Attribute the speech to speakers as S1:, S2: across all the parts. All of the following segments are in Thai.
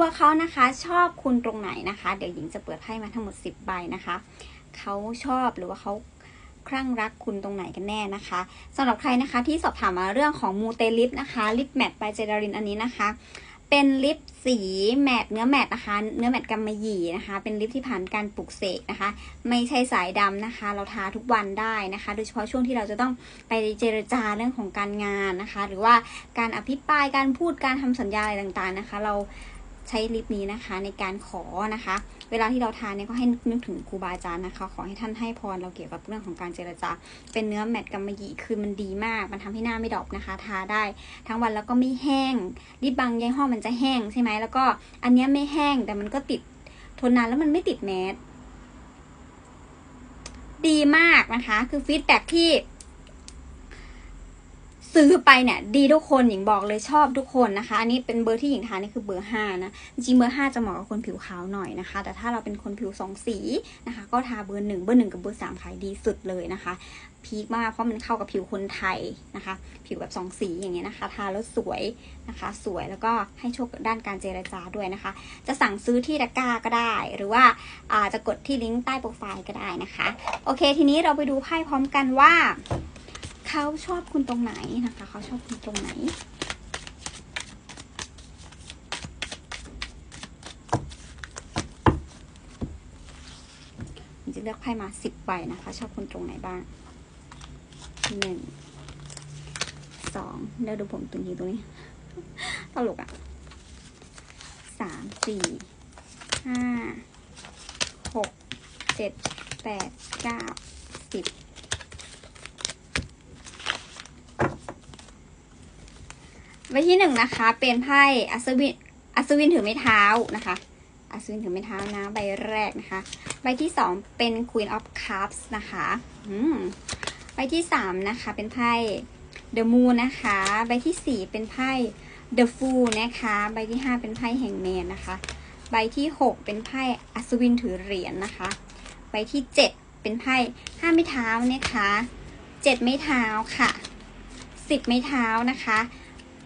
S1: ตัวเขานะคะชอบคุณตรงไหนนะคะ เดี๋ยวหญิงจะเปิดไพ่มาทั้งหมด 10 ใบนะคะเขาชอบหรือว่าเขาคลั่งรักคุณตรงไหนกันแน่นะคะสำหรับใครนะคะที่สอบถามมาเรื่องของมูเตลิปนะคะลิปแมทไปเจดารินอันนี้นะคะ เป็นลิปสีแมตเนื้อแมตนะคะ เนื้อแมตกำมะหยี่นะคะ เป็นลิปที่ผ่านการปลุกเสกนะคะ ไม่ใช่สายดำนะคะ เราทาทุกวันได้นะคะ โดยเฉพาะช่วงที่เราจะต้องไปเจรจาเรื่องของการงานนะคะ หรือว่าการอภิปรายการพูดการทำสัญญาอะไรต่างๆนะคะ เรา ใช้ลิปนี้นะคะ ในการขอนะคะ เวลาที่เราทานเนี่ยก็ให้นึกถึงครูบาอาจารย์นะคะ ขอให้ท่านให้พรเราเกี่ยวกับเรื่องของการเจรจา เป็นเนื้อแมตต์กำมะหยี่คือมันดีมาก มันทำให้หน้าไม่ดอปนะคะ ทาได้ ทั้งวันแล้วก็ไม่แห้งลิปบางยี่ห้อมันจะแห้งใช่ไหมแล้วก็อันนี้ไม่แห้งแต่มันก็ติดทนนานแล้วมันไม่ติดแมสดีมากนะคะ คือฟีดแบ็ที่ ซื้อไปเนี่ยดีทุกคนหญิงบอกเลยชอบทุกคนนะคะ อันนี้เป็นเบอร์ที่หญิงทานนี่คือเบอร์ห้านะจริงเบอร์ห้าจะเหมาะกับคนผิวขาวหน่อยนะคะ แต่ถ้าเราเป็นคนผิวสองสีนะคะ ก็ทาเบอร์หนึ่งเบอร์หนึ่งกับเบอร์สามขายดีสุดเลยนะคะพีคมากเพราะมันเข้ากับผิวคนไทยนะคะ ผิวแบบสองสีอย่างเงี้ยนะคะ ทาแล้วสวยนะคะ สวยแล้วก็ให้โชคด้านการเจรจาด้วยนะคะ จะสั่งซื้อที่ตะกร้าก็ได้ หรือว่าอาจะกดที่ลิงก์ใต้โปรไฟล์ก็ได้นะคะ โอเค ทีนี้เราไปดูไพ่พร้อมกันว่า เขาชอบคุณตรงไหนนะคะ เขาชอบคุณตรงไหนผมจะเลือกไพ่มาสิบใบนะคะ ชอบคุณตรงไหนบ้างหนึ่งสองเดี๋ยวดูผมตรงนี้ตรงนี้ตลกอะ่ะสามสี่ห้าหกเจ็ดแปดเก้าสิบ บที่หนึ่งนะคะ เป็นไพ่อัศวินอัศวินถือไม้เท้านะคะอัศวินถือไม้เท้านะใบแรกนะคะ ใบที่สองเป็น Queen of Cups นะคะอืมใบที่สามนะคะ เป็นไพ่ The Moon นะคะ ใบที่สี่เป็นไพ่ The Fool นะคะ ใบที่ห้าเป็นไพ่แห่งแมนนะคะ ใบที่หกเป็นไพ่อัศวินถือเหรียญนะคะ ใบที่เจ็ดเป็นไพ่ห้าไม้เท้านะคะเจ็ดไม้เท้าค่ะสิบไม้เท้านะคะ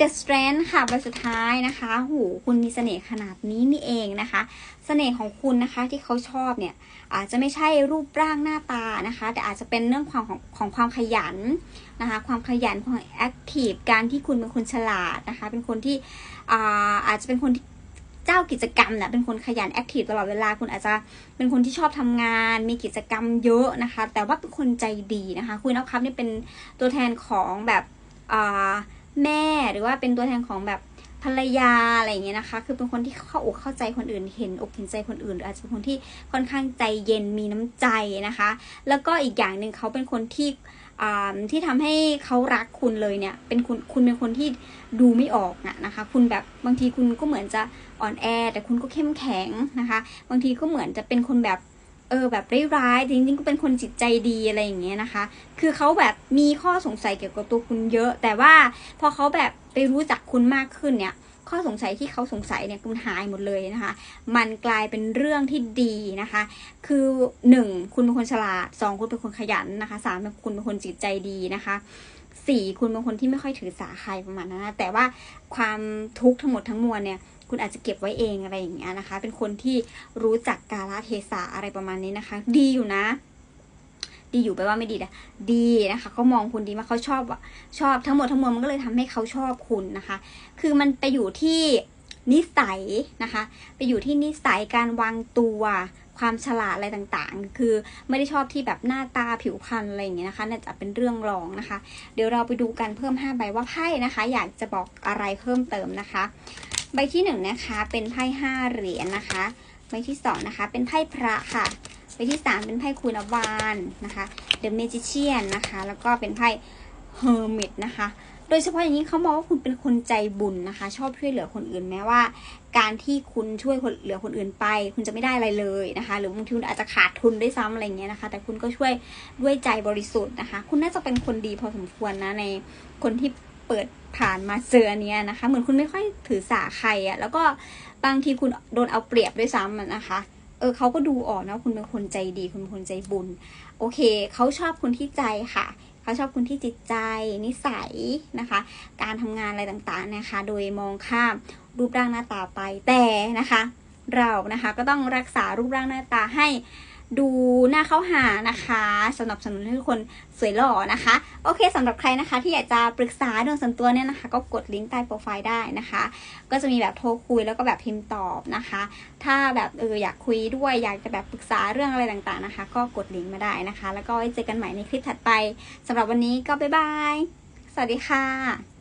S1: The Strength ค่ะใบสุดท้ายนะคะหูคุณมีเสน่ห์ขนาดนี้นี่เองนะคะ เสน่ห์ของคุณนะคะที่เขาชอบเนี่ยอาจจะไม่ใช่รูปร่างหน้าตานะคะ แต่อาจจะเป็นเรื่องความของของความขยันนะคะ ความขยันความแอคทีฟการที่คุณเป็นคนฉลาดนะคะ เป็นคนที่อาอาจจะเป็นคนที่เจ้ากิจกรรมเนี่ยเป็นคนขยันแอคทีฟตลอดเวลาคุณอาจจะเป็นคนที่ชอบทำงาน มีกิจกรรมเยอะนะคะ แต่ว่าเป็นคนใจดีนะคะ คุณเอาครับนี่เป็นตัวแทนของแบบอ่า แม่หรือว่าเป็นตัวแทนของแบบภรรยาอะไรอย่างเงี้ยนะคะ คือเป็นคนที่เข้าอกเข้าใจคนอื่น เห็นอกเห็นใจคนอื่นหรืออาจจะเป็นคนที่ค่อนข้างใจเย็นมีน้ำใจนะคะ แล้วก็อีกอย่างหนึ่งเขาเป็นคนที่ที่ทำให้เขารักคุณเลยเนี่ย เป็นคุณคุณเป็นคนที่ดูไม่ออกอะนะคะ คุณแบบบางทีคุณก็เหมือนจะอ่อนแอ แต่คุณก็เข้มแข็งนะคะ บางทีก็เหมือนจะเป็นคนแบบ เออแบบร้ายๆจริงๆก็เป็นคนจิตใจดีอะไรอย่างเงี้ยนะคะ คือเขาแบบมีข้อสงสัยเกี่ยวกับตัวคุณเยอะ แต่ว่าพอเขาแบบไปรู้จักคุณมากขึ้นเนี่ยข้อสงสัยที่เขาสงสัยเนี่ยคุณหายหมดเลยนะคะ มันกลายเป็นเรื่องที่ดีนะคะ คือหนึ่งคุณเป็นคนฉลาดสองคุณเป็นคนขยันนะคะสามคุณเป็นคนจิตใจดีนะคะสี่คุณเป็นคนที่ไม่ค่อยถือสาใครประมาณนั้นนะแต่ว่าความทุกข์ทั้งหมดทั้งมวลเนี่ย คุณอาจจะเก็บไว้เองอะไรอย่างเงี้ยนะคะ เป็นคนที่รู้จักกาลเทศะอะไรประมาณนี้นะคะ ดีอยู่นะ ดีอยู่แปว่าไม่ดีนะดีนะคะเขามองคุณดีมากเขาชอบชอบทั้งหมดทั้งมวลมันก็เลยทำให้เขาชอบคุณนะคะ คือมันไปอยู่ที่นิสัยนะคะ ไปอยู่ที่นิสัยการวางตัวความฉลาดอะไรต่างๆ คือไม่ได้ชอบที่แบบหน้าตาผิวพรรณอะไรอย่างเงี้ยนะคะน่าจะเป็นเรื่องรองนะคะ เดี๋ยวเราไปดูกันเพิ่ม5ใบว่าไพ่นะคะ อยากจะบอกอะไรเพิ่มเติมนะคะ ใบที่หนึ่งนะคะเป็นไพ่ห้าเหรียญนะคะ ใบที่สองนะคะเป็นไพ่พระค่ะ ใบที่สามเป็นไพ่คูณวานนะคะเดอะเมจิเชียนนะคะ แล้วก็เป็นไพ่เฮอร์มิตนะคะ โดยเฉพาะอย่างนี้เขามองว่าคุณเป็นคนใจบุญนะคะ ชอบช่วยเหลือคนอื่นแม้ว่า การที่คุณช่วยคนเหลือคนอื่นไป คุณจะไม่ได้อะไรเลยนะคะ หรือบางทีคุณอาจจะขาดทุนด้วยซ้ำอะไรเงี้ยนะคะ แต่คุณก็ช่วยด้วยใจบริสุทธิ์นะคะ คุณน่าจะเป็นคนดีพอสมควรนะในคนที่ เปิดผ่านมาเจออันนี้ยนะคะ เหมือนคุณไม่ค่อยถือสาใครอะแล้วก็บางทีคุณโดนเอาเปรียบด้วยซ้ำนะคะ เออเขาก็ดูออกนะคุณเป็นคนใจดี คุณเป็นคนใจบุญ โอเคเขาชอบคุณที่ใจค่ะเขาชอบคุณที่จิตใจนิสัยนะคะ การทำงานอะไรต่างๆนะคะ โดยมองข้ามรูปร่างหน้าตาไปแต่นะคะ เรานะคะก็ต้องรักษารูปร่างหน้าตาให้ ดูหน้าเข้าหานะคะสนับสนุนให้ทุกคนสวยหล่อนะคะ โอเคสำหรับใครนะคะ ที่อยากจะปรึกษาเรื่องส่วนตัวเนี่ยนะคะ ก็กดลิงก์ใต้โปรไฟล์ได้นะคะ ก็จะมีแบบโทรคุยแล้วก็แบบพิมพ์ตอบนะคะ ถ้าแบบเอออยากคุยด้วยอยากจะแบบปรึกษาเรื่องอะไรต่างๆนะคะ ก็กดลิงก์มาได้นะคะ แล้วก็ไว้เจอกันใหม่ในคลิปถัดไปสำหรับวันนี้ก็บ๊ายบายสวัสดีค่ะ